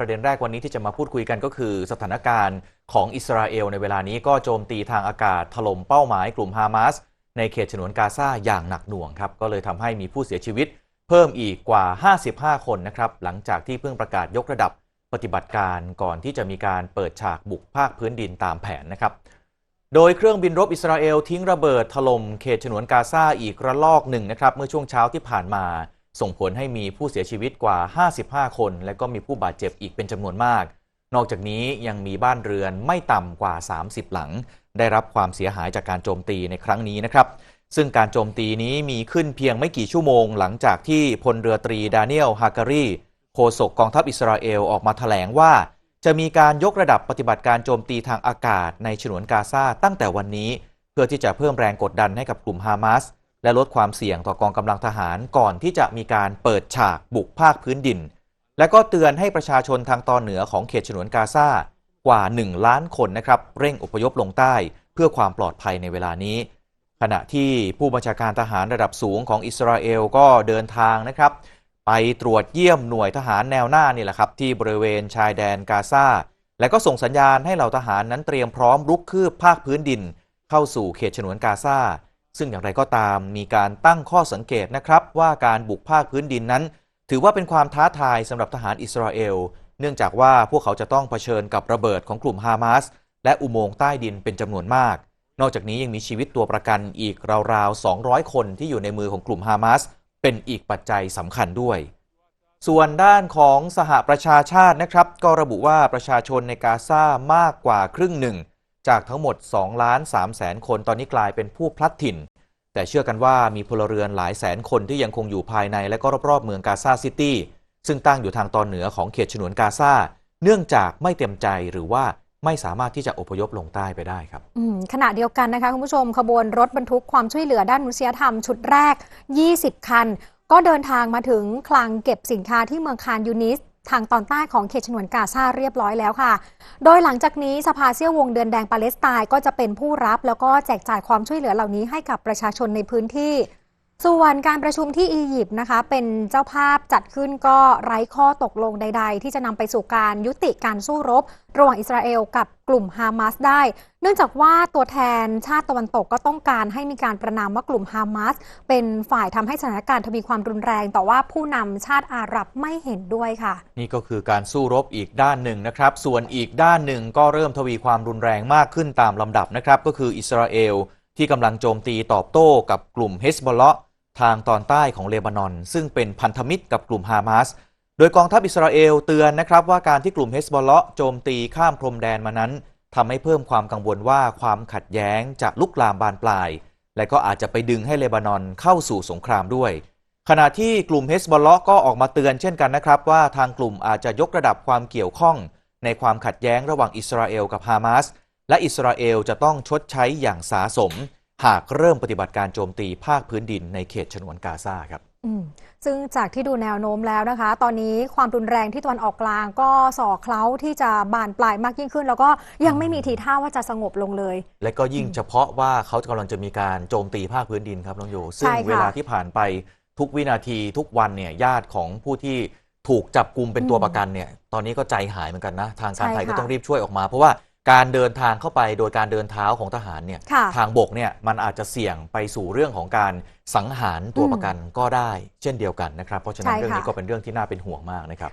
ประเด็นแรกวันนี้ที่จะมาพูดคุยกันก็คือสถานการณ์ของอิสราเอลในเวลานี้ก็โจมตีทางอากาศถล่มเป้าหมายกลุ่มฮามาสในเขตฉนวนกาซาอย่างหนักหน่วงครับก็เลยทำให้มีผู้เสียชีวิต เพิ่มอีกกว่า 55 คนนะครับหลังจากที่เพิ่งประกาศยกระดับปฏิบัติการก่อนที่จะมีการเปิดฉากบุกภาคพื้นดินตามแผนนะครับโดยเครื่องบินรบอิสราเอลทิ้งระเบิดถล่มเขตฉนวนกาซาอีกระลอกหนึ่งนะครับเมื่อช่วงเช้าที่ผ่านมา ส่งผลให้มีผู้เสียชีวิตกว่า 55 คน และก็มีผู้บาดเจ็บอีกเป็นจำนวนมาก นอกจากนี้ยังมีบ้านเรือนไม่ต่ำกว่า 30 หลัง ได้รับความเสียหายจากการโจมตีในครั้งนี้นะครับ ซึ่งการโจมตีนี้มีขึ้นเพียงไม่กี่ชั่วโมง หลังจากที่พลเรือตรีดานิเอลฮาการีโฆษกกองทัพอิสราเอลออกมาแถลงว่า จะมีการยกระดับปฏิบัติการโจมตีทางอากาศในฉนวนกาซาตั้งแต่วันนี้ เพื่อที่จะเพิ่มแรงกดดันให้กับกลุ่มฮามาส และลดความเสี่ยงต่อกองกำลังทหารก่อนที่จะมีการเปิดฉากบุกภาคพื้นดิน และก็เตือนให้ประชาชนทางตอนเหนือของเขตฉนวนกาซากว่า 1 ล้านคนนะครับเร่งอพยพลงใต้เพื่อความปลอดภัยในเวลานี้ ขณะที่ผู้บัญชาการทหารระดับสูงของอิสราเอลก็เดินทางนะครับ ไปตรวจเยี่ยมหน่วยทหารแนวหน้านี่แหละครับที่บริเวณชายแดนกาซาและก็ส่งสัญญาณให้เหล่าทหารนั้นเตรียมพร้อมรุกคืบภาคพื้นดิน เข้าสู่เขตฉนวนกาซา ซึ่งอย่างไรก็ตามมีการตั้งข้อสังเกตนะครับว่าการบุกภาคพื้นดินนั้น ถือว่าเป็นความท้าทายสำหรับทหารอิสราเอล เนื่องจากว่าพวกเขาจะต้องเผชิญกับระเบิดของกลุ่มฮามาสและอุโมงค์ใต้ดินเป็นจำนวนมาก นอกจากนี้ยังมีชีวิตตัวประกันอีกราวๆ 200 คนที่อยู่ในมือของกลุ่มฮามาสเป็นอีกปัจจัยสำคัญด้วย ส่วนด้านของสหประชาชาตินะครับ ก็ระบุว่าประชาชนในกาซามากกว่าครึ่งหนึ่ง จากทั้งหมด2ล้าน3แสนคนตอนนี้กลายเป็นผู้พลัดถิ่น แต่เชื่อกันว่ามีพลเรือนหลายแสนคนที่ยังคงอยู่ภายในและก็รอบๆเมืองกาซาซิตี้ซึ่งตั้งอยู่ทางตอนเหนือของเขตฉนวนกาซาเนื่องจากไม่เต็มใจหรือว่าไม่สามารถที่จะอพยพลงใต้ไปได้ครับขณะเดียวกันนะคะคุณผู้ชมขบวนรถบรรทุกความช่วยเหลือด้านมนุษยธรรมชุดแรก 20 คัน ก็เดินทางมาถึงคลังเก็บสินค้าที่เมืองคานยูนิส ทางตอนใต้ของเขตฉนวนกาซาเรียบร้อยแล้วค่ะ โดยหลังจากนี้สภาเซี่ยววงเดือนแดงปาเลสไตน์ก็จะเป็นผู้รับ แล้วก็แจกจ่ายความช่วยเหลือเหล่านี้ให้กับประชาชนในพื้นที่ ส่วนการประชุมที่อียิปต์นะคะ เป็นเจ้าภาพจัดขึ้นก็ไร้ข้อตกลงใด ๆ ที่จะนำไปสู่การยุติการสู้รบ ระหว่างอิสราเอลกับกลุ่มฮามาสได้ เนื่องจากว่าตัวแทนชาติตะวันตกก็ต้องการให้มีการประนามว่ากลุ่มฮามาสเป็นฝ่ายทำให้สถานการณ์ทวีความรุนแรง แต่ว่าผู้นำชาติอาหรับไม่เห็นด้วยค่ะ นี่ก็คือการสู้รบอีกด้านหนึ่งนะครับ ส่วนอีกด้านหนึ่งก็เริ่มทวีความรุนแรงมากขึ้นตามลำดับนะครับ ก็คืออิสราเอลที่กำลังโจมตีตอบโต้กับกลุ่มเฮสบอลเลาะ ทางตอนใต้ของเลบานอน ซึ่งเป็นพันธมิตรกับกลุ่มฮามาสโดยกองทัพอิสราเอลเตือนนะครับว่าการที่กลุ่มเฮสบอลเลาะโจมตีข้ามพรมแดนมานั้นทำให้เพิ่มความกังวลว่าความขัดแย้งจะลุกลามบานปลาย และก็อาจจะไปดึงให้เลบานอนเข้าสู่สงครามด้วย ขณะที่กลุ่มเฮสบอลเลาะก็ออกมาเตือนเช่นกันนะครับว่าทางกลุ่มอาจจะยกระดับความเกี่ยวข้อง ในความขัดแย้งระหว่างอิสราเอลกับฮามาสและอิสราเอลจะต้องชดใช้อย่างสาสม หากเริ่มปฏิบัติการโจมตีภาคพื้นดินในเขตฉนวนกาซาครับอืมซึ่งจากที่ดูแนวโน้มแล้วนะคะ ตอนนี้ความรุนแรงที่ตะวันออกกลางก็ส่อเคล้าที่จะบานปลายมากยิ่งขึ้น แล้วก็ยังไม่มีทีท่าว่าจะสงบลงเลย และก็ยิ่งเฉพาะว่าเขากำลังจะมีการโจมตีภาคพื้นดินครับน้องโย ซึ่งใช่ค่ะเวลาที่ผ่านไปทุกวินาทีทุกวันเนี่ยญาติของผู้ที่ถูกจับกลุ่มเป็นตัวประกันเนี่ย ตอนนี้ก็ใจหายเหมือนกันนะ ทางการไทยก็ต้องรีบช่วยออกมาเพราะว่า การเดินทางเข้าไปโดยการเดินเท้าของทหารเนี่ยค่ะทางบกเนี่ยมันอาจจะเสี่ยงไปสู่เรื่องของการสังหารตัวประกันก็ได้ เช่นเดียวกันนะครับ เพราะฉะนั้นใช่ค่ะเรื่องนี้ก็เป็นเรื่องที่น่าเป็นห่วงมากนะครับ